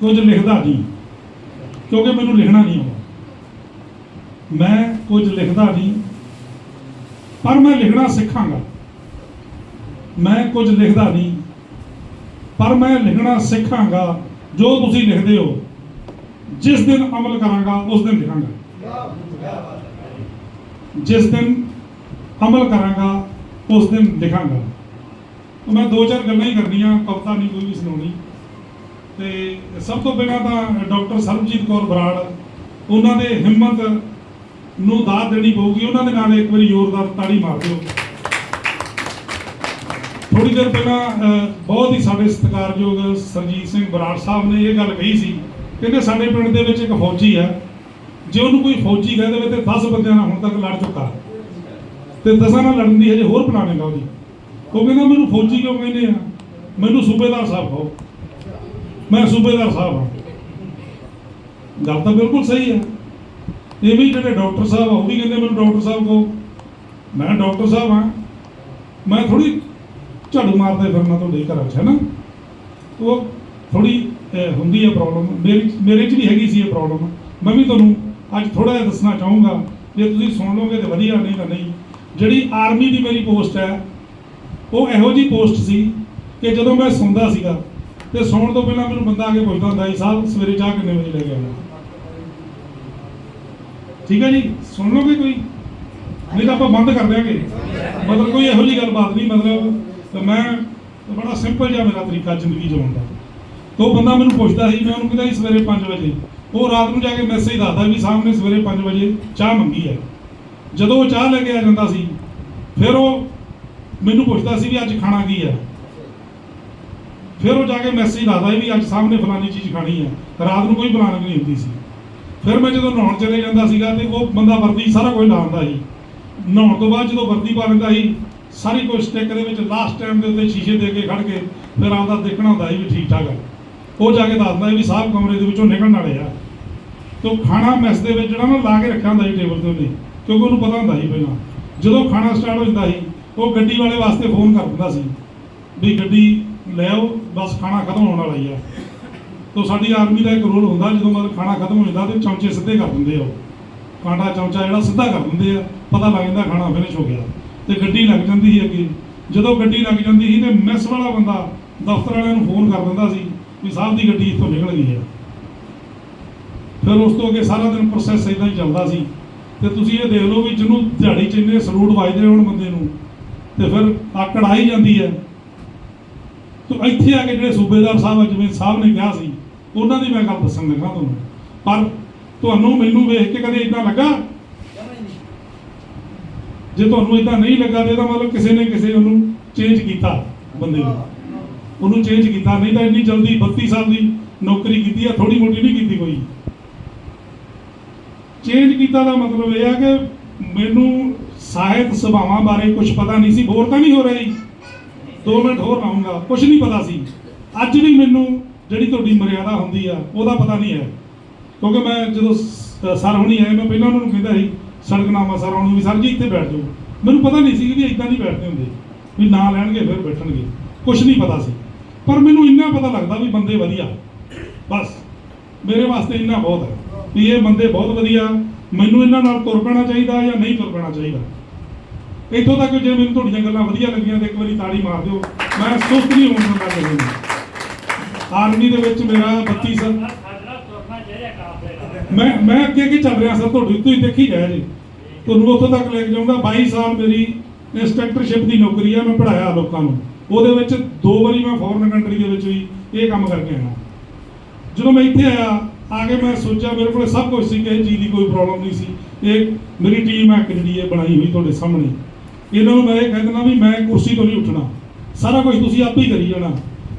ਕੁਝ ਲਿਖਦਾ ਨਹੀਂ, ਕਿਉਂਕਿ ਮੈਨੂੰ ਲਿਖਣਾ ਨਹੀਂ ਆਉਂਦਾ। ਮੈਂ ਕੁਝ ਲਿਖਦਾ ਨਹੀਂ, ਪਰ ਮੈਂ ਲਿਖਣਾ ਸਿੱਖਾਂਗਾ। ਮੈਂ ਕੁਝ ਲਿਖਦਾ ਨਹੀਂ, ਪਰ ਮੈਂ ਲਿਖਣਾ ਸਿੱਖਾਂਗਾ, ਜੋ ਤੁਸੀਂ ਲਿਖਦੇ ਹੋ। ਜਿਸ ਦਿਨ ਅਮਲ ਕਰਾਂਗਾ, ਉਸ ਦਿਨ ਲਿਖਾਂਗਾ। ਜਿਸ ਦਿਨ ਅਮਲ ਕਰਾਂਗਾ, ਉਸ ਦਿਨ ਲਿਖਾਂਗਾ। ਮੈਂ ਦੋ ਚਾਰ ਗੱਲਾਂ ਹੀ ਕਰਨੀਆਂ, ਕਵਿਤਾ ਨਹੀਂ ਕੋਈ ਵੀ ਸੁਣਾਉਣੀ। ਤੇ ਸਭ ਤੋਂ ਪਹਿਲਾਂ ਤਾਂ ਡਾਕਟਰ ਸਰਬਜੀਤ ਕੌਰ ਬਰਾੜ, ਉਹਨਾਂ ਦੇ ਹਿੰਮਤ ਨੂੰ ਦਾਤ ਦੇਣੀ ਪਊਗੀ। ਉਹਨਾਂ ਦੇ ਨਾਲ ਇੱਕ ਵਾਰੀ ਜ਼ੋਰਦਾਰ ਤਾੜੀ ਮਾਰ ਦਿਓ। ਥੋੜੀ ਦੇਰ ਪਹਿਲਾਂ ਬਹੁਤ ਹੀ ਸਾਡੇ ਸਤਿਕਾਰਯੋਗ ਸਰਜੀਤ ਸਿੰਘ ਬਰਾੜ ਸਾਹਿਬ ਨੇ ਇਹ ਗੱਲ ਕਹੀ ਸੀ ਕਹਿੰਦੇ ਸਾਡੇ ਪਿੰਡ ਦੇ ਵਿੱਚ ਇੱਕ ਫੌਜੀ ਹੈ। ਜੇ ਉਹਨੂੰ ਕੋਈ ਫੌਜੀ ਕਹਿ ਦੇਵੇ ਤੇ 10 ਬੰਦਿਆਂ ਨਾਲ ਹੁਣ ਤੱਕ ਲੜ ਚੁੱਕਾ ਤੇ ਦਸਾਂ ਨਾਲ ਲੜਨ ਦੀ ਹਜੇ ਹੋਰ ਬਣਾਵੇਗਾ ਉਹਦੀ। ਉਹ ਕਹਿੰਦਾ, ਮੈਨੂੰ ਫੌਜੀ ਕਿਉਂ ਕਹਿੰਦੇ ਆ? ਮੈਨੂੰ ਸੂਬੇਦਾਰ ਸਾਹਿਬ ਕਹੋ। ਮੈਂ ਸੂਬੇਦਾਰ ਸਾਹਿਬ ਹਾਂ। ਗੱਲ ਤਾਂ ਬਿਲਕੁਲ ਸਹੀ ਹੈ। ਇਹ ਵੀ ਜਿਹੜੇ ਡਾਕਟਰ ਸਾਹਿਬ ਆ, ਉਹ ਵੀ ਕਹਿੰਦੇ ਮੈਨੂੰ ਡਾਕਟਰ ਸਾਹਿਬ ਕਹੋ। ਮੈਂ ਡਾਕਟਰ ਸਾਹਿਬ ਹਾਂ। ਮੈਂ ਥੋੜੀ ਝਾੜੂ ਮਾਰਦੇ ਫਿਰਨਾ ਤੁਹਾਡੇ ਘਰਾਂ 'ਚ ਹੈ ਨਾ। ਉਹ ਥੋੜੀ ਹੁੰਦੀ ਹੈ ਪ੍ਰੋਬਲਮ ਮੇਰੀ, ਮੇਰੇ 'ਚ ਵੀ ਹੈਗੀ ਸੀ ਇਹ ਪ੍ਰੋਬਲਮ ਮੈਂ ਵੀ ਤੁਹਾਨੂੰ ਅੱਜ ਥੋੜਾ ਜਿਹਾ ਦੱਸਣਾ ਚਾਹੂੰਗਾ। ਜੇ ਤੁਸੀਂ ਸੁਣ ਲਓਗੇ ਤਾਂ ਵਧੀਆ, ਨਹੀਂ ਤਾਂ ਨਹੀਂ। ਜਿਹੜੀ ਆਰਮੀ ਦੀ ਮੇਰੀ ਪੋਸਟ ਹੈ, ਉਹ ਇਹੋ ਜੀ ਪੋਸਟ ਸੀ ਕਿ ਜਦੋਂ ਮੈਂ ਸੁਣਦਾ ਸੀਗਾ ਤੇ ਸੌਣ ਤੋਂ ਪਹਿਲਾਂ ਮੈਨੂੰ ਬੰਦਾ ਆ ਕੇ ਪੁੱਛਦਾ ਹੁੰਦਾ ਸੀ ਸਾਹਿਬ ਸਵੇਰੇ ਚਾਹ ਕਿੰਨੇ ਵਜੇ ਲੈ ਕੇ ਆਉਣਾ? ਠੀਕ ਹੈ ਜੀ? ਸੁਣ ਲਓਗੇ ਕੋਈ? ਨਹੀਂ ਤਾਂ ਆਪਾਂ ਬੰਦ ਕਰ ਦਿਆਂਗੇ। ਮਤਲਬ ਕੋਈ ਇਹੋ ਜੀ ਗੱਲਬਾਤ ਨਹੀਂ, ਮਤਲਬ ਤੇ ਮੈਂ ਬੜਾ ਸਿੰਪਲ ਜਿਹਾ ਮੇਰਾ ਤਰੀਕਾ ਜ਼ਿੰਦਗੀ ਜਿਉਣ ਦਾ। ਤੇ ਉਹ ਬੰਦਾ ਮੈਨੂੰ ਪੁੱਛਦਾ ਸੀ, ਮੈਂ ਉਹਨੂੰ ਕਹਿੰਦਾ ਸੀ ਸਵੇਰੇ 5 ਵਜੇ। ਉਹ ਰਾਤ ਨੂੰ ਜਾ ਕੇ ਮੈਸੇਜ ਦੱਸਦਾ ਵੀ ਸਾਹਮਣੇ ਸਵੇਰੇ 5 ਵਜੇ ਚਾਹ ਮੰਗੀ ਹੈ। ਜਦੋਂ ਉਹ ਚਾਹ ਲੈ ਕੇ ਆ ਜਾਂਦਾ ਸੀ, ਫਿਰ ਉਹ ਮੈਨੂੰ ਪੁੱਛਦਾ ਸੀ ਵੀ ਅੱਜ ਖਾਣਾ ਕੀ ਹੈ? ਫਿਰ ਉਹ ਜਾ ਕੇ ਮੈਸੇਜ ਦੱਸਦਾ ਵੀ ਅੱਜ ਸਾਹਮਣੇ ਫਲਾਨੀ ਚੀਜ਼ ਖਾਣੀ ਹੈ ਰਾਤ ਨੂੰ ਕੋਈ ਪਲਾਨਿੰਗ ਨਹੀਂ ਹੁੰਦੀ ਸੀ। ਫਿਰ ਮੈਂ ਜਦੋਂ ਨਹਾਉਣ ਚਲੇ ਜਾਂਦਾ ਸੀਗਾ ਤੇ ਉਹ ਬੰਦਾ ਵਰਦੀ ਸਾਰਾ ਕੁਝ ਲਾਉਂਦਾ ਸੀ। ਨਹਾਉਣ ਤੋਂ ਬਾਅਦ ਜਦੋਂ ਵਰਦੀ ਪਾ ਲੈਂਦਾ ਸੀ, ਸਾਰੀ ਕੁਝ ਸਟਿੱਕ ਦੇ ਵਿੱਚ ਲਾਸਟ ਟਾਈਮ ਦੇ ਉੱਤੇ ਸ਼ੀਸ਼ੇ ਦੇ ਕੇ ਖੜ ਕੇ ਫਿਰ ਆਪਦਾ ਦੇਖਣਾ ਹੁੰਦਾ ਸੀ ਵੀ ਠੀਕ ਠਾਕ ਹੈ ਉਹ ਜਾ ਕੇ ਦੱਸਦਾ ਵੀ ਸਾਹਿਬ ਕਮਰੇ ਦੇ ਵਿੱਚੋਂ ਨਿਕਲਣ ਵਾਲੇ ਆ। ਤੇ ਉਹ ਖਾਣਾ ਮੈਸ ਦੇ ਵਿੱਚ ਜਿਹੜਾ ਨਾ ਲਾ ਕੇ ਰੱਖਿਆ ਹੁੰਦਾ ਸੀ ਟੇਬਲ ਤੇ ਉਹਨੇ ਕਿਉਂਕਿ ਉਹਨੂੰ ਪਤਾ ਹੁੰਦਾ ਸੀ ਪਹਿਲਾਂ। ਜਦੋਂ ਖਾਣਾ ਸਟਾਰਟ ਹੋ ਜਾਂਦਾ ਸੀ, ਉਹ ਗੱਡੀ ਵਾਲੇ ਵਾਸਤੇ ਫੋਨ ਕਰ ਦਿੰਦਾ ਸੀ ਵੀ ਗੱਡੀ ਲੈ ਆਓ। ਬਸ ਖਾਣਾ ਖਤਮ ਹੋਣ ਵਾਲਾ ਹੀ ਆ। ਤੋ ਸਾਡੀ ਆਰਮੀ ਦਾ ਇੱਕ ਰੋਲ ਹੁੰਦਾ, ਜਦੋਂ ਮਤਲਬ ਖਾਣਾ ਖਤਮ ਹੋ ਜਾਂਦਾ, ਤੇ ਚਮਚੇ ਸਿੱਧੇ ਕਰ ਦਿੰਦੇ ਆ ਉਹ। ਕਾਂਟਾ ਚਮਚਾ ਜਿਹੜਾ ਸਿੱਧਾ ਕਰ ਦਿੰਦੇ ਆ, ਪਤਾ ਲੱਗ ਜਾਂਦਾ ਖਾਣਾ ਫਿਨਿਸ਼ ਹੋ ਗਿਆ। ਤੇ ਗੱਡੀ ਲੱਗ ਜਾਂਦੀ ਸੀ ਅੱਗੇ। ਜਦੋਂ ਗੱਡੀ ਲੱਗ ਜਾਂਦੀ ਸੀ ਤੇ ਮੈਸ ਵਾਲਾ ਬੰਦਾ ਦਫ਼ਤਰ ਵਾਲਿਆਂ ਨੂੰ ਫੋਨ ਕਰ ਦਿੰਦਾ ਸੀ ਵੀ ਸਾਹਿਬ ਦੀ ਗੱਡੀ ਇੱਥੋਂ ਨਿਕਲ ਗਈ ਹੈ ਫਿਰ ਉਸ ਤੋਂ ਅੱਗੇ ਸਾਰਾ ਦਿਨ ਪ੍ਰੋਸੈਸ ਇਦਾਂ ਹੀ ਚੱਲਦਾ ਸੀ। ਤੇ ਤੁਸੀਂ ਇਹ ਦੇਖ ਲਓ ਵੀ ਜਿਹਨੂੰ ਦਿਹਾੜੀ 'ਚ ਇੰਨੇ ਸਲੂਟ ਵੱਜਦੇ ਹੋਣ ਬੰਦੇ ਨੂੰ, ਤੇ ਫਿਰ ਆਕੜ ਆਈ ਜਾਂਦੀ ਹੈ ਤੋ ਇੱਥੇ ਆ ਕੇ ਜਿਹੜੇ ਸੂਬੇਦਾਰ ਸਾਹਿਬ ਆ, ਜਿਵੇਂ ਸਾਹਿਬ ਨੇ ਕਿਹਾ ਸੀ ਉਹਨਾਂ ਦੀ ਮੈਂ ਗੱਲ ਦੱਸਣ ਲੱਗਾ ਤੁਹਾਨੂੰ। ਪਰ ਤੁਹਾਨੂੰ ਮੈਨੂੰ ਵੇਖ ਕੇ ਕਦੇ ਇਦਾਂ ਲੱਗਾ? ਜੇ ਤੁਹਾਨੂੰ ਇਦਾਂ ਨਹੀਂ ਲੱਗਾ ਤੇ ਇਹਦਾ ਮਤਲਬ ਕਿਸੇ ਨੇ ਕਿਸੇ ਉਹਨੂੰ ਚੇਂਜ ਕੀਤਾ ਬੰਦੇ ਨੂੰ। ਉਹਨੂੰ ਚੇਂਜ ਕੀਤਾ ਨਹੀਂ ਤਾਂ ਇੰਨੀ ਜਲਦੀ 32 ਸਾਲ ਦੀ ਨੌਕਰੀ ਕੀਤੀ ਆ ਥੋੜੀ ਮੋਟੀ ਨਹੀਂ ਕੀਤੀ ਕੋਈ। ਚੇਂਜ ਕੀਤਾ ਦਾ ਮਤਲਬ ਇਹ ਆ ਕਿ ਮੈਨੂੰ ਸਾਹਿਤ ਸਭਾਵਾਂ ਬਾਰੇ ਕੁਝ ਪਤਾ ਨਹੀਂ ਸੀ ਬੋਰ ਤਾਂ ਨਹੀਂ ਹੋ ਰਹੀ? ਦੋ ਮਿੰਟ ਹੋਰ ਲਾਉਂਗਾ ਕੁਝ ਨਹੀਂ ਪਤਾ ਸੀ। ਅੱਜ ਵੀ ਮੈਨੂੰ ਜਿਹੜੀ ਤੁਹਾਡੀ ਮਰਿਆਦਾ ਹੁੰਦੀ ਆ, ਉਹਦਾ ਪਤਾ ਨਹੀਂ ਹੈ। ਕਿਉਂਕਿ ਮੈਂ ਜਦੋਂ ਸ- ਸਰ ਹੁਣੀ ਆਏ, ਮੈਂ ਪਹਿਲਾਂ ਉਹਨਾਂ ਨੂੰ ਕਹਿੰਦਾ ਸੀ ਸੜਕਨਾਮਾ ਸਰ ਹੁਣ ਵੀ, ਸਰ ਜੀ, ਇੱਥੇ ਬੈਠ ਜਾਓ। ਮੈਨੂੰ ਪਤਾ ਨਹੀਂ ਸੀ ਕਿ ਇਦਾਂ ਨਹੀਂ ਬੈਠਦੇ ਹੁੰਦੇ, ਵੀ ਨਾਂ ਲੈਣਗੇ, ਫਿਰ ਬੈਠਣਗੇ। ਕੁਝ ਨਹੀਂ ਪਤਾ ਸੀ। ਪਰ ਮੈਨੂੰ ਇੰਨਾ ਪਤਾ ਲੱਗਦਾ ਵੀ ਬੰਦੇ ਵਧੀਆ। ਬਸ, ਮੇਰੇ ਵਾਸਤੇ ਇੰਨਾ ਬਹੁਤ ਹੈ, ਵੀ ਇਹ ਬੰਦੇ ਬਹੁਤ ਵਧੀਆ, ਮੈਨੂੰ ਇਹਨਾਂ ਨਾਲ ਤੁਰ ਪੈਣਾ ਚਾਹੀਦਾ ਜਾਂ ਨਹੀਂ ਤੁਰ ਪੈਣਾ ਚਾਹੀਦਾ। ਇੱਥੋਂ ਤੱਕ ਜੇ ਮੈਨੂੰ ਤੁਹਾਡੀਆਂ ਗੱਲਾਂ ਵਧੀਆ ਲੱਗੀਆਂ ਤੇ ਇੱਕ ਵਾਰੀ ਤਾੜੀ ਮਾਰ ਦਿਓ। ਮੈਂ ਸੁਸਤ ਨਹੀਂ ਹੋਣ ਦਿੰਦਾ ਕਿਸੇ ਆਰਮੀ ਦੇ ਵਿੱਚ ਮੇਰਾ 32 ਸਾਲ ਮੈਂ ਮੈਂ ਅੱਗੇ ਅੱਗੇ ਚੱਲ ਰਿਹਾ ਸਰ, ਤੁਹਾਡੀ ਤੁਸੀਂ ਦੇਖੀ ਜਾਇਆ ਜੀ। ਤੁਹਾਨੂੰ ਉੱਥੋਂ ਤੱਕ ਲੈ ਕੇ ਜਾਊਂਗਾ। 22 ਸਾਲ ਮੇਰੀ ਇੰਸਟ੍ਰਕਟਰਸ਼ਿਪ ਦੀ ਨੌਕਰੀ ਆ, ਮੈਂ ਪੜਾਇਆ ਲੋਕਾਂ ਨੂੰ। ਉਹਦੇ ਵਿੱਚ ਦੋ ਵਾਰੀ ਮੈਂ ਫੋਰਨ ਕੰਟਰੀ ਦੇ ਵਿੱਚ ਵੀ ਇਹ ਕੰਮ ਕਰਕੇ ਆਇਆ। ਜਦੋਂ ਮੈਂ ਇੱਥੇ ਆਇਆ, ਆ ਕੇ ਮੈਂ ਸੋਚਿਆ, ਮੇਰੇ ਕੋਲ ਸਭ ਕੁਝ ਸੀ ਕਿ ਇਹ ਚੀਜ਼ ਦੀ ਕੋਈ ਪ੍ਰੋਬਲਮ ਨਹੀਂ ਸੀ। ਇਹ ਮੇਰੀ ਟੀਮ ਹੈ, ਇੱਕ ਜਿਹੜੀ ਇਹ ਬਣਾਈ ਹੋਈ ਤੁਹਾਡੇ ਸਾਹਮਣੇ। ਇਹਨਾਂ ਨੂੰ ਮੈਂ ਇਹ ਕਹਿ ਦਿੰਦਾ ਵੀ ਮੈਂ ਕੁਰਸੀ ਤੋਂ ਨਹੀਂ ਉੱਠਣਾ। ਸਾਰਾ ਕੁਝ ਤੁਸੀਂ ਆਪੇ ਹੀ ਕਰੀ ਜਾਣਾ।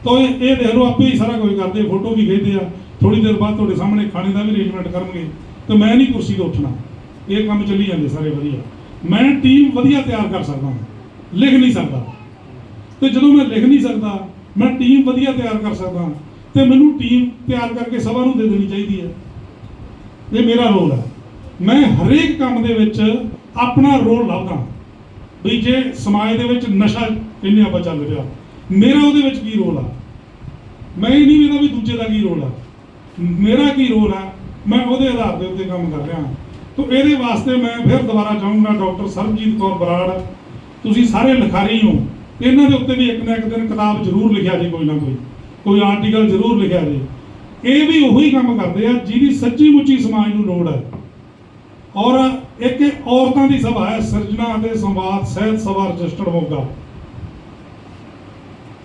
ਤਾਂ ਇਹ ਇਹ ਦੇਖ ਲਓ, ਆਪੇ ਹੀ ਸਾਰਾ ਕੁਝ ਕਰਦੇ, ਫੋਟੋ ਵੀ ਖਿੱਚਦੇ ਆ। ਥੋੜੀ ਦੇਰ ਬਾਅਦ ਤੁਹਾਡੇ ਸਾਹਮਣੇ ਖਾਣੇ ਦਾ ਵੀ ਅਰੇਂਜਮੈਂਟ ਕਰਨਗੇ। ਤੇ ਮੈਂ ਨਹੀਂ ਕੁਰਸੀ ਤੋਂ ਉੱਠਣਾ। ਇਹ ਕੰਮ ਚੱਲੀ ਜਾਂਦੇ ਸਾਰੇ ਵਧੀਆ। ਮੈਂ ਟੀਮ ਵਧੀਆ ਤਿਆਰ ਕਰ ਸਕਦਾ ਹਾਂ। ਲਿਖ ਨਹੀਂ ਸਕਦਾ। ਤੇ ਜਦੋਂ ਮੈਂ ਲਿਖ ਨਹੀਂ ਸਕਦਾ, ਮੈਂ ਟੀਮ ਵਧੀਆ ਤਿਆਰ ਕਰ ਸਕਦਾ ਤੇ ਮੈਨੂੰ ਟੀਮ ਤਿਆਰ ਕਰਕੇ ਸਭਾ ਨੂੰ ਦੇ ਦੇਣੀ ਚਾਹੀਦੀ ਹੈ। ਇਹ ਮੇਰਾ ਰੋਲ ਹੈ। ਮੈਂ ਹਰੇਕ ਕੰਮ ਦੇ ਵਿੱਚ ਆਪਣਾ ਰੋਲ ਲੱਭਦਾ ਵੀ ਜੇ ਸਮਾਜ ਦੇ ਵਿੱਚ ਨਸ਼ਾ ਕਹਿੰਦੇ ਆਪਾਂ ਚੱਲ ਰਿਹਾ, ਮੇਰਾ ਉਹਦੇ ਵਿੱਚ ਕੀ ਰੋਲ ਆ? ਮੈਂ ਇਹ ਨਹੀਂ ਵੇਖਦਾ ਵੀ ਦੂਜੇ ਦਾ ਕੀ ਰੋਲ ਆ। ਮੇਰਾ ਕੀ ਰੋਲ ਹੈ ਮੈਂ ਉਹਦੇ ਆਧਾਰ ਦੇ ਉੱਤੇ ਕੰਮ ਕਰ ਰਿਹਾ ਤੋ ਇਹਦੇ ਵਾਸਤੇ ਮੈਂ ਫਿਰ ਦੁਬਾਰਾ ਚਾਹੂੰਗਾ ਡਾਕਟਰ ਸਰਬਜੀਤ ਕੌਰ ਬਰਾੜ। ਤੁਸੀਂ ਸਾਰੇ ਲਿਖਾਰੀ ਹੋ। ਇਹਨਾਂ ਦੇ ਉੱਤੇ ਵੀ ਇੱਕ ਨਾ ਇੱਕ ਦਿਨ ਕਿਤਾਬ ਜ਼ਰੂਰ ਲਿਖਿਆ ਜੇ ਕੋਈ ਨਾ ਕੋਈ। ਕੋਈ ਆਰਟੀਕਲ ਜ਼ਰੂਰ ਲਿਖਿਆ ਜੇ। ਇਹ ਵੀ ਉਹੀ ਕੰਮ ਕਰਦੇ ਆ ਜਿਹਦੀ ਸੱਚੀ ਮੁੱਚੀ ਸਮਾਜ ਨੂੰ ਲੋੜ ਹੈ। ਔਰ ਇੱਕ ਇਹ ਔਰਤਾਂ ਦੀ ਸਭਾ ਹੈ, ਸਿਰਜਣਾ ਅਤੇ ਸੰਵਾਦ ਸਹਿਤ ਸਭਾ ਰਜਿਸਟਰਡ ਹੋਊਗਾ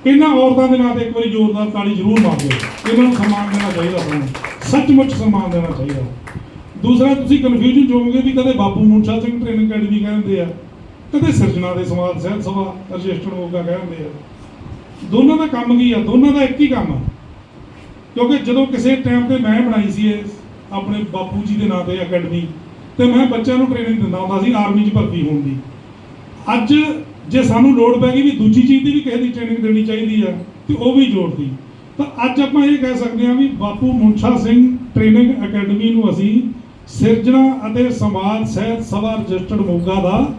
ਇਹਨਾਂ ਔਰਤਾਂ ਦੇ ਨਾਂ ਤੇ ਇੱਕ ਵਾਰੀ ਜ਼ੋਰਦਾਰ ਤਾਲੀ ਜ਼ਰੂਰ ਮਾਰ ਦਿਓ। ਇਹਨਾਂ ਨੂੰ ਸਨਮਾਨ ਦੇਣਾ ਚਾਹੀਦਾ ਸਾਨੂੰ ਸੱਚਮੁੱਚ ਸਨਮਾਨ ਦੇਣਾ ਚਾਹੀਦਾ ਦੂਸਰਾ, ਤੁਸੀਂ ਕਨਫਿਊਜ਼ਨ ਹੋਵੋਗੇ ਵੀ ਕਦੇ ਬਾਪੂ ਮੁੰਸ਼ਾ ਸਿੰਘ ਟ੍ਰੇਨਿੰਗ ਅਕੈਡਮੀ ਕਹਿੰਦੇ ਆ, ਕਦੇ ਸਿਰਜਣਾ ਦੇ ਸਮਾਜ ਸਹਿਤ ਸਭਾ ਰਜਿਸਟਰਡ ਹੋਊਗਾ ਕਹਿੰਦੇ ਆ। ਦੋਨਾਂ ਦਾ ਕੰਮ ਕੀ ਆ? ਦੋਨਾਂ ਦਾ ਇੱਕ ਹੀ ਕੰਮ ਆ। ਕਿਉਂਕਿ ਜਦੋਂ ਕਿਸੇ ਟਾਈਮ ਤੇ ਮੈਂ ਬਣਾਈ ਸੀ ਇਹ ਆਪਣੇ ਬਾਪੂ ਜੀ ਦੇ ਨਾਂ ਤੇ ਅਕੈਡਮੀ ਤੇ ਮੈਂ ਬੱਚਿਆਂ ਨੂੰ ਟ੍ਰੇਨਿੰਗ ਦਿੰਦਾ ਹੁੰਦਾ ਸੀ ਆਰਮੀ 'ਚ ਭਰਤੀ ਹੋਣ ਦੀ। ਅੱਜ ਜੇ ਸਾਨੂੰ ਲੋੜ ਪੈ ਗਈ ਵੀ ਦੂਜੀ ਚੀਜ਼ ਦੀ ਵੀ ਕਿਸੇ ਦੀ ਟ੍ਰੇਨਿੰਗ ਦੇਣੀ ਚਾਹੀਦੀ ਆ, ਤੇ ਉਹ ਵੀ ਜੋੜਦੀ ਤਾਂ ਅੱਜ ਆਪਾਂ ਇਹ ਕਹਿ ਸਕਦੇ ਹਾਂ ਵੀ ਬਾਪੂ ਮੁੰਸ਼ਾ ਸਿੰਘ ਟ੍ਰੇਨਿੰਗ ਅਕੈਡਮੀ ਨੂੰ ਅਸੀਂ ਸਿਰਜਣਾ ਅਤੇ ਸਮਾਜ, ਸਹਿਤ ਸਭਾ ਰਜਿਸਟਰਡ ਮੋਗਾ ਦਾ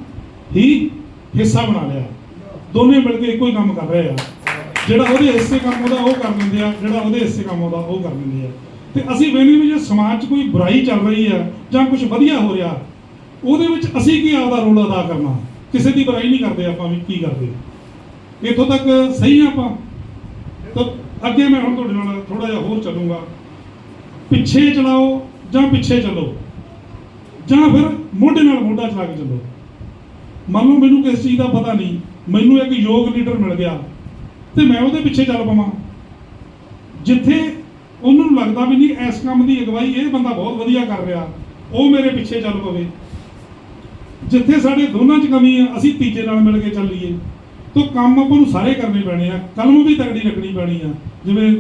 ਹੀ ਹਿੱਸਾ ਬਣਾ ਲਿਆ। ਦੋਨੇ ਮਿਲ ਕੇ ਇੱਕੋ ਹੀ ਕੰਮ ਕਰ ਰਹੇ ਆ। ਜਿਹੜਾ ਉਹਦੇ ਹਿੱਸੇ ਕੰਮ ਉਹਦਾ ਉਹ ਕਰ ਲੈਂਦੇ ਆ, ਜਿਹੜਾ ਉਹਦੇ ਹਿੱਸੇ ਕੰਮ ਉਹਦਾ ਉਹ ਕਰ ਲੈਂਦੇ ਆ। ਤੇ ਅਸੀਂ ਵੇਖਦੇ ਵੀ ਜੇ ਸਮਾਜ 'ਚ ਕੋਈ ਬੁਰਾਈ ਚੱਲ ਰਹੀ ਹੈ ਜਾਂ ਕੁਝ ਵਧੀਆ ਹੋ ਰਿਹਾ, ਉਹਦੇ ਵਿੱਚ ਅਸੀਂ ਕੀ ਆਪਦਾ ਰੋਲ ਅਦਾ ਕਰਨਾ? ਕਿਸੇ ਦੀ ਬੁਰਾਈ ਨਹੀਂ ਕਰਦੇ ਆਪਾਂ ਵੀ ਕੀ ਕਰਦੇ। ਇੱਥੋਂ ਤੱਕ ਸਹੀ ਆ ਆਪਾਂ? ਤਾਂ ਅੱਗੇ ਮੈਂ ਹੁਣ ਤੁਹਾਡੇ ਨਾਲ ਥੋੜਾ ਜਿਹਾ ਹੋਰ ਚੱਲੂਗਾ। ਪਿੱਛੇ ਚਲਾਓ ਜਾਂ ਪਿੱਛੇ ਚੱਲੋ? ਜਾਂ ਫਿਰ ਮੋਢੇ ਨਾਲ ਮੋਢਾ ਚਲਾ ਕੇ ਚੱਲੋ। ਮੰਨ ਲਓ ਮੈਨੂੰ ਕਿਸ ਚੀਜ਼ ਦਾ ਪਤਾ ਨਹੀਂ, ਮੈਨੂੰ ਇੱਕ ਯੋਗ ਲੀਡਰ ਮਿਲ ਗਿਆ, ਤੇ ਮੈਂ ਉਹਦੇ ਪਿੱਛੇ ਚੱਲ ਪਵਾਂ। ਜਿੱਥੇ ਉਹਨਾਂ ਨੂੰ ਲੱਗਦਾ ਵੀ ਨਹੀਂ ਇਸ ਕੰਮ ਦੀ ਅਗਵਾਈ ਇਹ ਬੰਦਾ ਬਹੁਤ ਵਧੀਆ ਕਰ ਰਿਹਾ। ਉਹ ਮੇਰੇ ਪਿੱਛੇ ਚੱਲ ਪਵੇ। ਜਿੱਥੇ ਸਾਡੇ ਦੋਨਾਂ 'ਚ ਕਮੀ ਆ, ਅਸੀਂ ਤੀਜੇ ਨਾਲ ਮਿਲ ਕੇ ਚੱਲੀਏ। ਤਾਂ ਕੰਮ ਆਪਾਂ ਨੂੰ ਸਾਰੇ ਕਰਨੇ ਪੈਣੇ ਆ। ਕਲਮ ਵੀ ਤਗੜੀ ਰੱਖਣੀ ਪੈਣੀ ਆ। ਜਿਵੇਂ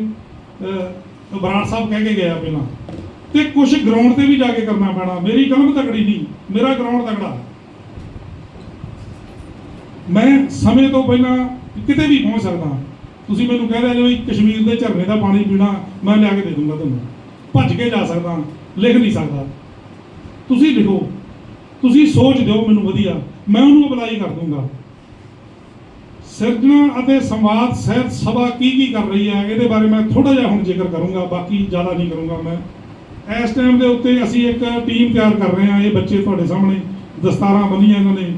ਬਰਾੜ ਸਾਹਿਬ ਕਹਿ ਕੇ ਗਿਆ ਪਹਿਲਾਂ। ਤੇ ਕੁਝ ਗਰਾਊਂਡ ਤੇ ਵੀ ਜਾ ਕੇ ਕਰਨਾ ਪੈਣਾ। ਮੇਰੀ ਕਲਮ ਤਗੜੀ ਨਹੀਂ, ਮੇਰਾ ਗਰਾਊਂਡ ਤਗੜਾ ਮੈਂ ਸਮੇਂ ਤੋਂ ਪਹਿਲਾਂ ਕਿਤੇ ਵੀ ਪਹੁੰਚ ਸਕਦਾ। ਤੁਸੀਂ ਮੈਨੂੰ ਕਹਿ ਰਹੇ ਹੋ ਵੀ ਕਸ਼ਮੀਰ ਦੇ ਝਰਨੇ ਦਾ ਪਾਣੀ ਪੀਣਾ ਮੈਂ ਲਿਆ ਕੇ ਦੇ ਦੂੰਗਾ ਤੁਹਾਨੂੰ। ਭੱਜ ਕੇ ਜਾ ਸਕਦਾ, ਲਿਖ ਨਹੀਂ ਸਕਦਾ। ਤੁਸੀਂ ਲਿਖੋ, ਤੁਸੀਂ ਸੋਚ ਦਿਓ ਮੈਨੂੰ ਵਧੀਆ, ਮੈਂ ਉਹਨੂੰ ਅਪਲਾਈ ਕਰ ਦੂੰਗਾ। ਸਿਰਜਣਾ ਅਤੇ ਸੰਵਾਦ ਸਹਿਤ ਸਭਾ ਕੀ ਕੀ ਕਰ ਰਹੀ ਹੈ, ਇਹਦੇ ਬਾਰੇ ਮੈਂ ਥੋੜਾ ਜਿਹਾ ਹੁਣ ਜ਼ਿਕਰ ਕਰੂੰਗਾ, ਬਾਕੀ ਜ਼ਿਆਦਾ ਨਹੀਂ ਕਰੂੰਗਾ ਮੈਂ। ਇਸ ਟਾਈਮ ਦੇ ਉੱਤੇ ਅਸੀਂ ਇੱਕ ਟੀਮ ਤਿਆਰ ਕਰ ਰਹੇ ਹਾਂ, ਇਹ ਬੱਚੇ ਤੁਹਾਡੇ ਸਾਹਮਣੇ, ਦਸਤਾਰਾਂ ਬੰਨੀਆਂ ਇਹਨਾਂ ਨੇ।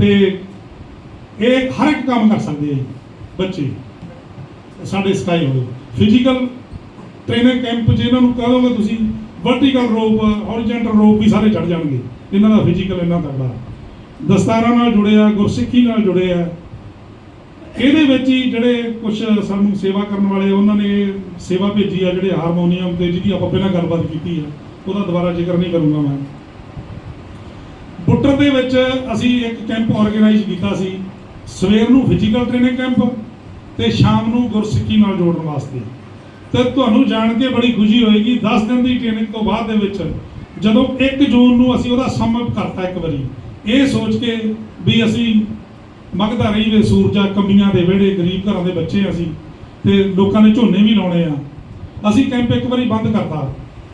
ਤੇ ਇਹ ਹਰ ਇੱਕ ਕੰਮ ਕਰ ਸਕਦੇ ਆ ਜੀ, ਬੱਚੇ। ਸਾਡੇ ਸਕਾਈ ਹੋਵੇ। ਫਿਜ਼ੀਕਲ ਟ੍ਰੇਨਿੰਗ ਕੈਂਪ 'ਚ ਇਹਨਾਂ ਨੂੰ ਕਹਿ ਦੋਗੇ ਤੁਸੀਂ ਵਰਟੀਕਲ ਰੋਪ ਹੌਰੀਜ਼ੌਂਟਲ ਰੋਪ ਵੀ ਸਾਰੇ ਚੜ ਜਾਣਗੇ। ਇਹਨਾਂ ਦਾ ਫਿਜ਼ੀਕਲ ਇੰਨਾ ਤਗੜਾ ਦਸਤਾਰਾਂ ਨਾਲ ਜੁੜਿਆ ਗੁਰਸਿੱਖੀ ਨਾਲ ਜੁੜੇ ਆ। ਇਹਦੇ ਵਿੱਚ ਹੀ ਜਿਹੜੇ ਕੁਝ ਸਾਨੂੰ ਸੇਵਾ ਕਰਨ ਵਾਲੇ ਉਹਨਾਂ ਨੇ ਸੇਵਾ ਭੇਜੀ ਆ, ਜਿਹੜੇ ਹਾਰਮੋਨੀਅਮ ਤੇ ਜਿਹਦੀ ਆਪਾਂ ਪਹਿਲਾਂ ਗੱਲਬਾਤ ਕੀਤੀ ਆ, ਉਹਦਾ ਦੁਬਾਰਾ ਜ਼ਿਕਰ ਨਹੀਂ ਕਰੂੰਗਾ ਮੈਂ। ਬੁੱਟਰ ਦੇ ਵਿੱਚ ਅਸੀਂ ਇੱਕ ਕੈਂਪ ਆਰਗੇਨਾਈਜ਼ ਕੀਤਾ ਸੀ। ਸਵੇਰ ਨੂੰ ਫਿਜ਼ੀਕਲ ਟ੍ਰੇਨਿੰਗ ਕੈਂਪ ਤੇ ਸ਼ਾਮ ਨੂੰ ਗੁਰਸਿੱਖੀ ਨਾਲ ਜੋੜਨ ਵਾਸਤੇ। ਤੇ ਤੁਹਾਨੂੰ ਜਾਣ ਕੇ ਬੜੀ ਖੁਸ਼ੀ ਹੋਏਗੀ 10 ਦਿਨ ਦੀ ਟ੍ਰੇਨਿੰਗ ਤੋਂ ਬਾਅਦ ਦੇ ਵਿੱਚ ਜਦੋਂ 1 ਜੂਨ ਨੂੰ ਅਸੀਂ ਉਹਦਾ ਸਮਅਪ ਕਰਤਾ ਇੱਕ ਵਾਰੀ, ਇਹ ਸੋਚ ਕੇ ਵੀ ਅਸੀਂ ਮੰਗਦਾ ਰਹੀ ਵੇ ਸੂਰਜਾ, ਕੰਬੀਆਂ ਦੇ ਵਿਹੜੇ, ਗਰੀਬ ਘਰਾਂ ਦੇ ਬੱਚੇ ਅਸੀਂ, ਤੇ ਲੋਕਾਂ ਨੇ ਝੋਨੇ ਵੀ ਲਾਉਣੇ ਆ। ਅਸੀਂ ਕੈਂਪ ਇੱਕ ਵਾਰੀ ਬੰਦ ਕਰਤਾ।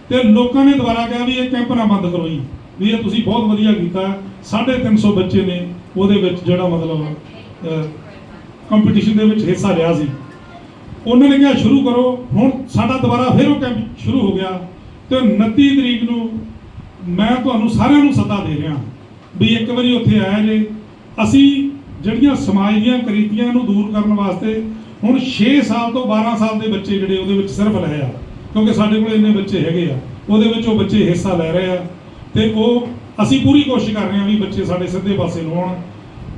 ਤੇ ਲੋਕਾਂ ਨੇ ਦੁਬਾਰਾ ਕਿਹਾ ਵੀ ਇਹ ਕੈਂਪ ਨਾ ਬੰਦ ਕਰੋ ਜੀ, ਵੀ ਇਹ ਤੁਸੀਂ ਬਹੁਤ ਵਧੀਆ ਕੀਤਾ 350 ਬੱਚੇ ਨੇ ਉਹਦੇ ਵਿੱਚ ਜਿਹੜਾ ਮਤਲਬ ਕੰਪੀਟੀਸ਼ਨ ਦੇ ਵਿੱਚ ਹਿੱਸਾ ਲਿਆ ਸੀ। ਉਹਨਾਂ ਨੇ ਕਿਹਾ ਸ਼ੁਰੂ ਕਰੋ। ਹੁਣ ਸਾਡਾ ਦੁਬਾਰਾ ਫਿਰ ਉਹ ਕੈਂਪ ਸ਼ੁਰੂ ਹੋ ਗਿਆ। ਤੇ 29 ਤਰੀਕ ਨੂੰ ਮੈਂ ਤੁਹਾਨੂੰ ਸਾਰਿਆਂ ਨੂੰ ਸੱਦਾ ਦੇ ਰਿਹਾ ਵੀ ਇੱਕ ਵਾਰੀ ਉੱਥੇ ਆਇਆ ਜੇ। ਅਸੀਂ ਜਿਹੜੀਆਂ ਸਮਾਜ ਦੀਆਂ ਕਰੀਤੀਆਂ ਨੂੰ ਦੂਰ ਕਰਨ ਵਾਸਤੇ ਹੁਣ 6 ਸਾਲ ਤੋਂ 12 ਸਾਲ ਦੇ ਬੱਚੇ ਜਿਹੜੇ ਉਹਦੇ ਵਿੱਚ ਸਿਰਫ ਲਏ ਆ, ਕਿਉਂਕਿ ਸਾਡੇ ਕੋਲ ਇੰਨੇ ਬੱਚੇ ਹੈਗੇ ਆ, ਉਹਦੇ ਵਿੱਚ ਉਹ ਬੱਚੇ ਹਿੱਸਾ ਲੈ ਰਹੇ ਆ। ਤੇ ਉਹ ਅਸੀਂ ਪੂਰੀ ਕੋਸ਼ਿਸ਼ ਕਰ ਰਹੇ ਹਾਂ ਵੀ ਬੱਚੇ ਸਾਡੇ ਸਿੱਧੇ ਪਾਸੇ ਨੂੰ ਆਉਣ।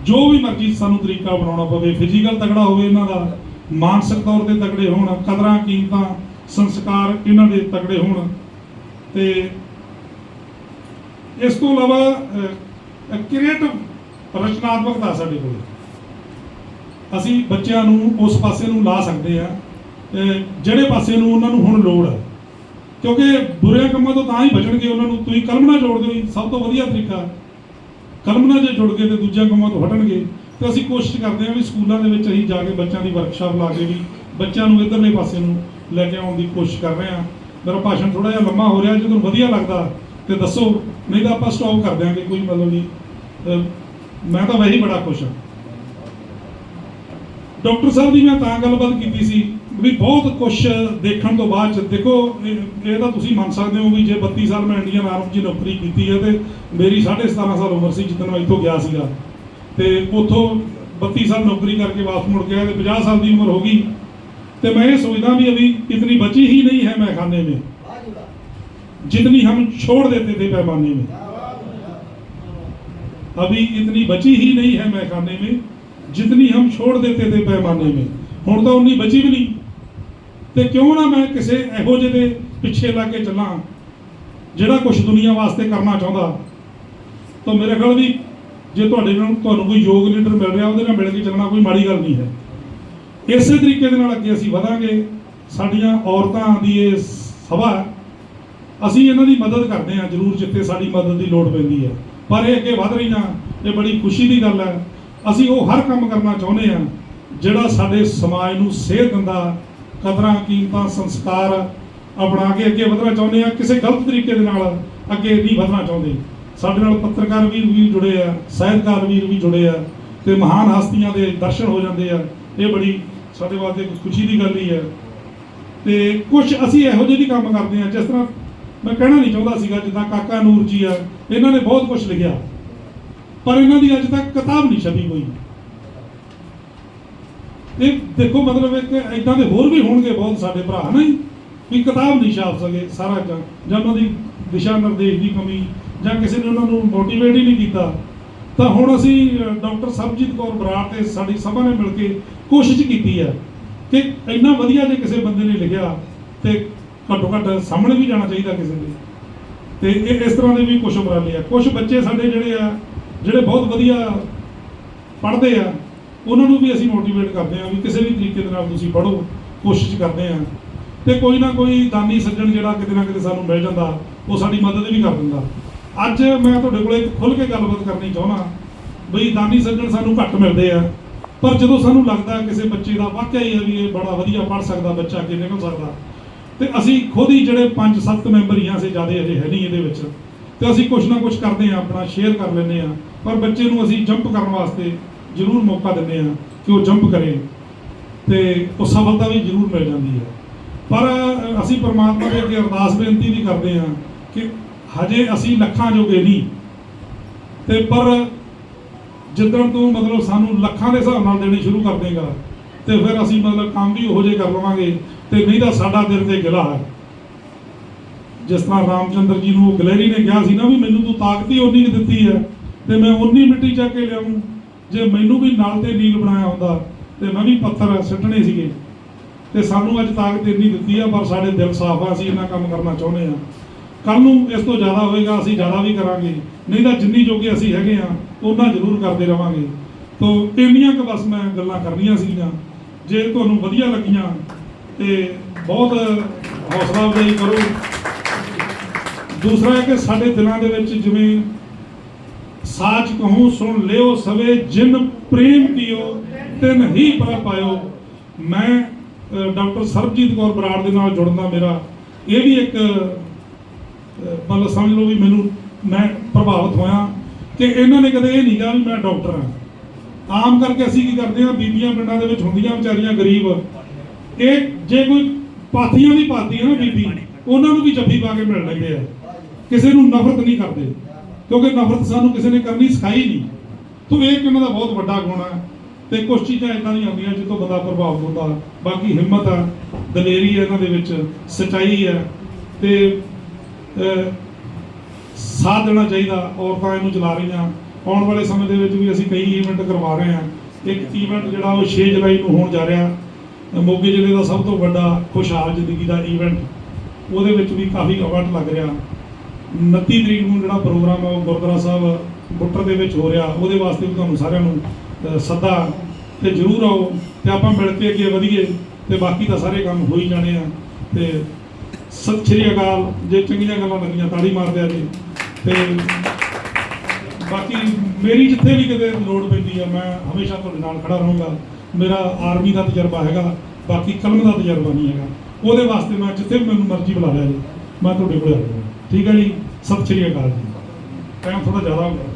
ਜੋ ਵੀ ਮਰਜ਼ੀ ਸਾਨੂੰ ਤਰੀਕਾ ਬਣਾਉਣਾ ਪਵੇ ਫਿਜ਼ੀਕਲ ਤਗੜਾ ਹੋਵੇ ਇਹਨਾਂ ਦਾ ਮਾਨਸਿਕ ਤੌਰ ਤੇ ਤਗੜੇ ਹੋਣ ਕਦਰਾਂ ਕੀਮਤਾਂ ਸੰਸਕਾਰ ਇਹਨਾਂ ਦੇ ਤਗੜੇ ਹੋਣ। ਤੇ ਇਸ ਤੋਂ ਇਲਾਵਾ ਕ੍ਰੀਏਟਿਵ ਰਚਨਾਤਮਕਤਾ ਸਾਡੇ ਕੋਲ। ਅਸੀਂ ਬੱਚਿਆਂ ਨੂੰ ਉਸ ਪਾਸੇ ਨੂੰ ਲਾ ਸਕਦੇ ਆ ਜਿਹੜੇ ਪਾਸੇ ਨੂੰ ਉਹਨਾਂ ਨੂੰ ਹੁਣ ਲੋੜ ਹੈ ਕਿਉਂਕਿ ਬੁਰੇ ਕੰਮਾਂ ਤੋਂ ਤਾਂ ਹੀ ਬਚਣਗੇ ਉਹਨਾਂ ਨੂੰ। ਤੁਸੀਂ ਕਲਮਨਾ ਜੋੜ ਦਿਓ ਜੀ, ਸਭ ਤੋਂ ਵਧੀਆ ਤਰੀਕਾ ਕਲਮ ਨਾਲ ਜੇ ਜੁੜ ਗਏ ਤੇ ਦੂਜਿਆਂ ਕੰਮਾਂ ਤੋਂ ਹਟਣਗੇ, ਤੇ ਅਸੀਂ ਕੋਸ਼ਿਸ਼ ਕਰਦੇ ਹਾਂ ਵੀ ਸਕੂਲਾਂ ਦੇ ਵਿੱਚ ਅਸੀਂ ਜਾ ਕੇ ਬੱਚਿਆਂ ਦੀ ਵਰਕਸ਼ਾਪ ਲਾ ਕੇ ਵੀ ਬੱਚਿਆਂ ਨੂੰ ਇਧਰਲੇ ਪਾਸੇ ਨੂੰ ਲੈ ਕੇ ਆਉਣ ਦੀ ਕੋਸ਼ਿਸ਼ ਕਰ ਰਹੇ ਹਾਂ। ਮੇਰਾ ਭਾਸ਼ਣ ਥੋੜਾ ਜਿਹਾ ਲੰਮਾ ਹੋ ਰਿਹਾ, ਜੇ ਤੁਹਾਨੂੰ ਵਧੀਆ ਲੱਗਦਾ ਤੇ ਦੱਸੋ, ਨਹੀਂ ਤਾਂ ਆਪਾਂ ਸਟਾਪ ਕਰ ਦਿਆਂਗੇ, ਕੋਈ ਮਤਲਬ ਨਹੀਂ। ਮੈਂ ਤਾਂ ਵੈਸੇ ਬੜਾ ਖੁਸ਼ ਹਾਂ। ਡਾਕਟਰ ਸਾਹਿਬ ਦੀ ਮੈਂ ਤਾਂ ਗੱਲਬਾਤ ਕੀਤੀ ਸੀ ਵੀ ਬਹੁਤ ਕੁਝ ਦੇਖਣ ਤੋਂ ਬਾਅਦ ਚ ਦੇਖੋ ਇਹ ਇਹ ਤਾਂ ਤੁਸੀਂ ਮੰਨ ਸਕਦੇ ਹੋ ਵੀ ਜੇ 32 ਸਾਲ ਮੈਂ ਇੰਡੀਅਨ ਆਰਮੀ 'ਚ ਨੌਕਰੀ ਕੀਤੀ ਹੈ ਤੇ ਮੇਰੀ 17.5 ਸਾਲ ਉਮਰ ਸੀ ਜਦੋਂ ਮੈਂ ਇੱਥੋਂ ਗਿਆ ਸੀਗਾ ਤੇ ਉੱਥੋਂ 32 ਸਾਲ ਨੌਕਰੀ ਕਰਕੇ ਵਾਪਸ ਮੁੜ ਕੇ ਆਇਆ ਤੇ 50 ਸਾਲ ਦੀ ਉਮਰ ਹੋ ਗਈ ਤੇ मैं ये सोचता भी अभी इतनी बची ही नहीं है मैखाने में जितनी हम छोड़ देते थे पैमाने में अभी इतनी बची ही नहीं है मैखाने में जितनी हम छोड़ देते थे पैमाने में ਹੁਣ ਤਾਂ ਉਨੀ ਬਚੀ ਵੀ ਨਹੀਂ ਤੇ ਕਿਉਂ ਨਾ ਮੈਂ ਕਿਸੇ ਇਹੋ ਜਿਹੇ ਦੇ ਪਿੱਛੇ ਲੱਗ ਕੇ ਚੱਲਾਂ, ਜਿਹੜਾ ਕੁਝ ਦੁਨੀਆ ਵਾਸਤੇ ਕਰਨਾ ਚਾਹੁੰਦਾ। ਤਾਂ ਮੇਰੇ ਖਿਆਲ ਵੀ ਜੇ ਤੁਹਾਡੇ ਨਾਲ ਤੁਹਾਨੂੰ ਕੋਈ ਯੋਗ ਲੀਡਰ ਮਿਲ ਰਿਹਾ, ਉਹਦੇ ਨਾਲ ਮਿਲ ਕੇ ਚੱਲਣਾ ਕੋਈ ਮਾੜੀ ਗੱਲ ਨਹੀਂ ਹੈ। ਇਸੇ ਤਰੀਕੇ ਦੇ ਨਾਲ ਅੱਗੇ ਅਸੀਂ ਵਧਾਂਗੇ। ਸਾਡੀਆਂ ਔਰਤਾਂ ਦੀ ਇਹ ਸਭਾ ਹੈ। ਅਸੀਂ ਇਹਨਾਂ ਦੀ ਮਦਦ ਕਰਦੇ ਹਾਂ, ਜ਼ਰੂਰ ਜਿੱਥੇ ਸਾਡੀ ਮਦਦ ਦੀ ਲੋੜ ਪੈਂਦੀ ਹੈ। ਪਰ ਇਹ ਅੱਗੇ ਵਧ ਰਹੀਆਂ ਇਹ ਬੜੀ ਖੁਸ਼ੀ ਦੀ ਗੱਲ ਹੈ। ਅਸੀਂ ਉਹ ਹਰ ਕੰਮ ਕਰਨਾ ਚਾਹੁੰਦੇ ਹਾਂ, ਜਿਹੜਾ ਸਾਡੇ ਸਮਾਜ ਨੂੰ ਸੇਧ ਦਿੰਦਾ ਕਦਰਾਂ ਕੀਮਤਾਂ, ਸੰਸਕਾਰ ਅਪਣਾ ਕੇ ਅੱਗੇ ਵਧਣਾ ਚਾਹੁੰਦੇ ਹਾਂ। ਕਿਸੇ ਗਲਤ ਤਰੀਕੇ ਦੇ ਨਾਲ ਅੱਗੇ ਨਹੀਂ ਵਧਣਾ ਚਾਹੁੰਦੇ। ਸਾਡੇ ਨਾਲ ਪੱਤਰਕਾਰ ਵੀਰ ਵੀ ਜੁੜੇ ਆ, ਸਾਹਿਤਕਾਰ ਵੀਰ ਵੀ ਜੁੜੇ ਆ ਤੇ ਮਹਾਨ ਹਸਤੀਆਂ ਦੇ ਦਰਸ਼ਨ ਹੋ ਜਾਂਦੇ ਆ। ਇਹ ਬੜੀ ਸਾਡੇ ਵਾਸਤੇ ਇੱਕ ਖੁਸ਼ੀ ਦੀ ਗੱਲ ਹੀ ਹੈ। ਤੇ ਕੁਝ ਅਸੀਂ ਇਹੋ ਜਿਹੇ ਵੀ ਕੰਮ ਕਰਦੇ ਆ ਜਿਸ ਤਰ੍ਹਾਂ ਮੈਂ ਕਹਿਣਾ ਨਹੀਂ ਚਾਹੁੰਦਾ ਸੀਗਾ, ਜਿੱਦਾਂ ਕਾਕਾ ਨੂਰ ਜੀ ਆ, ਇਹਨਾਂ ਨੇ ਬਹੁਤ ਕੁਝ ਲਿਖਿਆ। ਪਰ ਇਹਨਾਂ ਦੀ ਅੱਜ ਤੱਕ ਕਿਤਾਬ ਨਹੀਂ ਛਪੀ ਹੋਈ ਇਹ ਦੇਖੋ ਮਤਲਬ ਇੱਕ ਇਦਾਂ ਦੇ ਹੋਰ ਵੀ ਹੋਣਗੇ ਬਹੁਤ ਸਾਡੇ ਭਰਾ ਨਹੀਂ ਵੀ ਕਿਤਾਬ ਨਹੀਂ ਛਾਪ ਸਕੇ ਸਾਰਾ ਕੰਮ ਜਾਂ ਉਹਨਾਂ ਦੀ ਦਿਸ਼ਾ ਨਿਰਦੇਸ਼ ਦੀ ਕਮੀ, ਜਾਂ ਕਿਸੇ ਨੇ ਉਹਨਾਂ ਨੂੰ ਮੋਟੀਵੇਟ ਹੀ ਨਹੀਂ ਕੀਤਾ। ਤਾਂ ਹੁਣ ਅਸੀਂ ਡਾਕਟਰ ਸਰਬਜੀਤ ਕੌਰ ਬਰਾੜ ਤੇ ਸਾਡੀ ਸਭਾ ਨੇ ਮਿਲ ਕੇ ਕੋਸ਼ਿਸ਼ ਕੀਤੀ ਹੈ ਕਿ ਇੰਨਾ ਵਧੀਆ ਜੇ ਕਿਸੇ ਬੰਦੇ ਨੇ ਲਿਖਿਆ ਤੇ ਘੱਟੋ ਘੱਟ ਸਾਹਮਣੇ ਵੀ ਜਾਣਾ ਚਾਹੀਦਾ ਕਿਸੇ ਦੇ। ਤੇ ਇਹ ਇਸ ਤਰ੍ਹਾਂ ਦੇ ਵੀ ਕੁਝ ਉਪਰਾਲੇ ਆ। ਕੁਝ ਬੱਚੇ ਸਾਡੇ ਜਿਹੜੇ ਆ, ਜਿਹੜੇ ਬਹੁਤ ਵਧੀਆ ਪੜ੍ਹਦੇ ਆ ਉਹਨਾਂ ਨੂੰ ਵੀ ਅਸੀਂ ਮੋਟੀਵੇਟ ਕਰਦੇ ਹਾਂ ਵੀ ਕਿਸੇ ਵੀ ਤਰੀਕੇ ਦੇ ਨਾਲ ਤੁਸੀਂ ਪੜ੍ਹੋ, ਕੋਸ਼ਿਸ਼ ਕਰਦੇ ਹਾਂ। ਤੇ ਕੋਈ ਨਾ ਕੋਈ ਦਾਨੀ ਸੱਜਣ ਜਿਹੜਾ ਕਿਤੇ ਨਾ ਕਿਤੇ ਸਾਨੂੰ ਮਿਲ ਜਾਂਦਾ, ਉਹ ਸਾਡੀ ਮਦਦ ਵੀ ਕਰ ਦਿੰਦਾ। ਅੱਜ ਮੈਂ ਤੁਹਾਡੇ ਕੋਲੇ ਖੁੱਲ ਕੇ ਗੱਲਬਾਤ ਕਰਨੀ ਚਾਹੁੰਦਾ, ਬਈ ਦਾਨੀ ਸੱਜਣ ਸਾਨੂੰ ਘੱਟ ਮਿਲਦੇ ਆ, ਪਰ ਜਦੋਂ ਸਾਨੂੰ ਲੱਗਦਾ ਕਿਸੇ ਬੱਚੇ ਦਾ ਵਾਕਿਆ ਹੀ ਹੈ ਵੀ ਇਹ ਬੜਾ ਵਧੀਆ ਪੜ੍ਹ ਸਕਦਾ, ਬੱਚਾ ਅੱਗੇ ਨਿਕਲ ਸਕਦਾ, ਤੇ ਅਸੀਂ ਖੁਦ ਹੀ ਜਿਹੜੇ 5-7 ਮੈਂਬਰ ਹੀ ਹਾਂ, ਅਸੀਂ ਜ਼ਿਆਦਾ ਅਜੇ ਹੈ ਨਹੀਂ ਇਹਦੇ ਵਿੱਚ। ਤੇ ਅਸੀਂ ਕੁਝ ਨਾ ਕੁਝ ਕਰਦੇ ਆ ਆਪਣਾ ਸ਼ੇਅਰ ਕਰ ਲੈਂਦੇ ਆ ਪਰ ਬੱਚੇ ਨੂੰ ਅਸੀਂ ਜੰਪ ਕਰਨ ਵਾਸਤੇ ਜ਼ਰੂਰ ਮੌਕਾ ਦਿੰਦੇ ਆ ਕਿ ਉਹ ਜੰਪ ਕਰੇ ਤੇ ਉਹ ਸਫਲਤਾ ਵੀ ਜ਼ਰੂਰ ਮਿਲ ਜਾਂਦੀ ਹੈ। ਪਰ ਅਸੀਂ ਪਰਮਾਤਮਾ ਦੇ ਅੱਗੇ ਅਰਦਾਸ ਬੇਨਤੀ ਵੀ ਕਰਦੇ ਆ ਕਿ ਹਜੇ ਅਸੀਂ ਲੱਖਾਂ ਜੋਗੇ ਨਹੀਂ। ਤੇ ਪਰ ਜਿੱਦਣ ਤੋਂ ਮਤਲਬ ਸਾਨੂੰ ਲੱਖਾਂ ਦੇ ਹਿਸਾਬ ਨਾਲ ਦੇਣੇ ਸ਼ੁਰੂ ਕਰ ਦੇਗਾ, ਤੇ ਫਿਰ ਅਸੀਂ ਮਤਲਬ ਕੰਮ ਵੀ ਉਹੋ ਜਿਹੇ ਕਰ ਲਵਾਂਗੇ ਤੇ ਨਹੀਂ ਤਾਂ ਸਾਡਾ ਦਿਲ ਤੇ ਗਿਲਾ ਹੈ। ਜਿਸ ਤਰ੍ਹਾਂ ਰਾਮਚੰਦਰ ਜੀ ਨੂੰ ਉਹ ਨੇ ਕਿਹਾ ਸੀ ਨਾ ਵੀ ਮੈਨੂੰ ਤੂੰ ਤਾਕਤ ਹੀ ਉਨੀ ਕੁ ਦਿੱਤੀ ਹੈ ਤੇ ਮੈਂ ਉਨੀ ਮਿੱਟੀ ਚੱਕ ਕੇ ਲਿਆਉਂ ਜੇ ਮੈਨੂੰ ਵੀ ਨਾਲ ਤੇ ਨੀਲ ਬਣਾਇਆ ਹੁੰਦਾ, ਤੇ ਮੈਂ ਵੀ ਪੱਥਰ ਸਿੱਟਣੇ ਸੀਗੇ। ਤੇ ਸਾਨੂੰ ਅੱਜ ਤਾਕਤ ਇੰਨੀ ਦਿੱਤੀ ਆ, ਪਰ ਸਾਡੇ ਦਿਲ ਸਾਫ਼ ਆ, ਅਸੀਂ ਇਹਨਾਂ ਕੰਮ ਕਰਨਾ ਚਾਹੁੰਦੇ ਆ। ਕੱਲ ਨੂੰ ਇਸ ਤੋਂ ਜ਼ਿਆਦਾ ਹੋਏਗਾ, ਅਸੀਂ ਜ਼ਿਆਦਾ ਵੀ ਕਰਾਂਗੇ। ਨਹੀਂ ਤਾਂ ਜਿੰਨੀ ਜੋਗੇ ਅਸੀਂ ਹੈਗੇ ਆ ਉਹਨਾਂ ਜ਼ਰੂਰ ਕਰਦੇ ਰਵਾਂਗੇ। ਤੋ ਇੰਨੀਆਂ ਕੁ ਬਸ ਮੈਂ ਗੱਲਾਂ ਕਰਨੀਆਂ ਸੀਗੀਆਂ। ਜੇ ਤੁਹਾਨੂੰ ਵਧੀਆ ਲੱਗੀਆਂ, ਤੇ ਬਹੁਤ ਹੌਸਲਾ ਅਫਜ਼ਾਈ ਕਰੋ। ਦੂਸਰਾ ਹੈ ਕਿ ਸਾਡੇ ਦਿਲਾਂ ਦੇ ਵਿੱਚ ਜਿਵੇਂ ਸਾਚ ਕਹੂੰ, ਸੁਣ ਲਿਓ ਸਵੇ, ਜਿਨ ਪ੍ਰੇਮ ਕੀਓ, ਤਿਨ ਹੀ ਪਰ ਪਾਇਓ। ਮੈਂ ਡਾਕਟਰ ਸਰਬਜੀਤ ਕੌਰ ਬਰਾੜ ਦੇ ਨਾਲ ਜੁੜਨ ਮੇਰਾ, ਇਹ ਵੀ ਇੱਕ ਮਤਲਬ ਸਮਝ ਲਓ ਵੀ ਮੈਨੂੰ, ਮੈਂ ਪ੍ਰਭਾਵਿਤ ਹੋਇਆ। ਕਿ ਇਹਨਾਂ ਨੇ ਕਦੇ ਇਹ ਨਹੀਂ ਕਿਹਾ ਵੀ ਮੈਂ ਡਾਕਟਰ ਹਾਂ। ਆਮ ਕਰਕੇ ਅਸੀਂ ਕੀ ਕਰਦੇ ਹਾਂ, ਬੀਬੀਆਂ ਪਿੰਡਾਂ ਦੇ ਵਿੱਚ ਹੁੰਦੀਆਂ ਵਿਚਾਰੀਆਂ ਗਰੀਬ। ਇਹ ਜੇ ਕੋਈ ਪਾਥੀਆਂ ਦੀ ਪਾਤੀ ਹੈ ਨਾ ਬੀਬੀ, ਉਹਨਾਂ ਨੂੰ ਵੀ ਜੱਫੀ ਪਾ ਕੇ ਮਿਲ ਲੈਂਦੇ ਆ। ਕਿਸੇ ਨੂੰ ਨਫ਼ਰਤ ਨਹੀਂ ਕਰਦੇ। ਕਿਉਂਕਿ ਨਫ਼ਰਤ ਸਾਨੂੰ ਕਿਸੇ ਨੇ ਕਰਨੀ, ਸਿਖਾਈ ਨਹੀਂ। ਤੋ ਇਹ ਕਿ ਉਹਨਾਂ ਦਾ ਬਹੁਤ ਵੱਡਾ ਗੁਣ ਹੈ ਤੇ ਕੁਝ ਚੀਜ਼ਾਂ ਇਦਾਂ ਦੀਆਂ ਆਉਂਦੀਆਂ ਜਿੱਥੋਂ ਬੰਦਾ ਪ੍ਰਭਾਵਿਤ ਹੁੰਦਾ। ਬਾਕੀ ਹਿੰਮਤ ਆ, ਦਲੇਰੀ ਹੈ ਇਹਨਾਂ ਦੇ ਵਿੱਚ, ਸਚਾਈ ਹੈ ਤੇ ਸਾਥ ਦੇਣਾ ਚਾਹੀਦਾ, ਔਰਤਾਂ ਇਹਨੂੰ ਚਲਾ ਰਹੀਆਂ। ਆਉਣ ਵਾਲੇ ਸਮੇਂ ਦੇ ਵਿੱਚ ਵੀ ਅਸੀਂ ਕਈ ਇਵੈਂਟ ਕਰਵਾ ਰਹੇ ਹਾਂ। ਇੱਕ ਇਵੈਂਟ ਜਿਹੜਾ ਉਹ 6 ਜੁਲਾਈ ਨੂੰ ਹੋਣ ਜਾ ਰਿਹਾ। ਮੋਗੇ ਜ਼ਿਲ੍ਹੇ ਦਾ ਸਭ ਤੋਂ ਵੱਡਾ ਖੁਸ਼ਹਾਲ ਜ਼ਿੰਦਗੀ ਦਾ ਇਵੈਂਟ ਉਹਦੇ ਵਿੱਚ ਵੀ ਕਾਫੀ ਇਵੈਂਟ ਲੱਗ ਰਿਹਾ। 29 ਤਰੀਕ ਨੂੰ ਜਿਹੜਾ ਪ੍ਰੋਗਰਾਮ ਆ, ਉਹ ਗੁਰਦੁਆਰਾ ਸਾਹਿਬ ਬੁੱਟਰ ਦੇ ਵਿੱਚ ਹੋ ਰਿਹਾ, ਉਹਦੇ ਵਾਸਤੇ ਵੀ ਤੁਹਾਨੂੰ ਸਾਰਿਆਂ ਨੂੰ ਸੱਦਾ ਤੇ ਜਰੂਰ ਆਓ ਤੇ ਆਪਾਂ ਮਿਲ ਕੇ ਅੱਗੇ ਵਧੀਏ ਤੇ ਬਾਕੀ ਤਾਂ ਸਾਰੇ ਕੰਮ ਹੋ ਹੀ ਜਾਣੇ ਆ ਤੇ ਸਤਿ ਸ਼੍ਰੀ ਅਕਾਲ। ਜੇ ਚੰਗੀਆਂ ਗੱਲਾਂ ਲੱਗੀਆਂ ਤਾੜੀ ਮਾਰਦੇ ਆ ਜੀ। ਤੇ ਬਾਕੀ ਮੇਰੀ ਜਿੱਥੇ ਵੀ ਕਿਤੇ ਲੋੜ ਪੈਂਦੀ ਆ, ਮੈਂ ਹਮੇਸ਼ਾ ਤੁਹਾਡੇ ਨਾਲ ਖੜਾ ਰਹੂੰਗਾ। ਮੇਰਾ ਆਰਮੀ ਦਾ ਤਜਰਬਾ ਹੈਗਾ, ਬਾਕੀ ਕਲਮ ਦਾ ਤਜਰਬਾ ਨਹੀਂ ਹੈਗਾ। ਉਹਦੇ ਵਾਸਤੇ ਮੈਂ ਜਿੱਥੇ ਵੀ ਮੈਨੂੰ ਮਰਜ਼ੀ ਬੁਲਾ ਲਿਆ ਜੀ, ਮੈਂ ਤੁਹਾਡੇ ਕੋਲ ਆ ਜਾਊਂਗਾ। ਠੀਕ ਹੈ ਜੀ? ਸਤਿ ਸ਼੍ਰੀ ਅਕਾਲ ਜੀ। ਟਾਈਮ ਥੋੜਾ ਜ਼ਿਆਦਾ ਹੋ ਗਿਆ।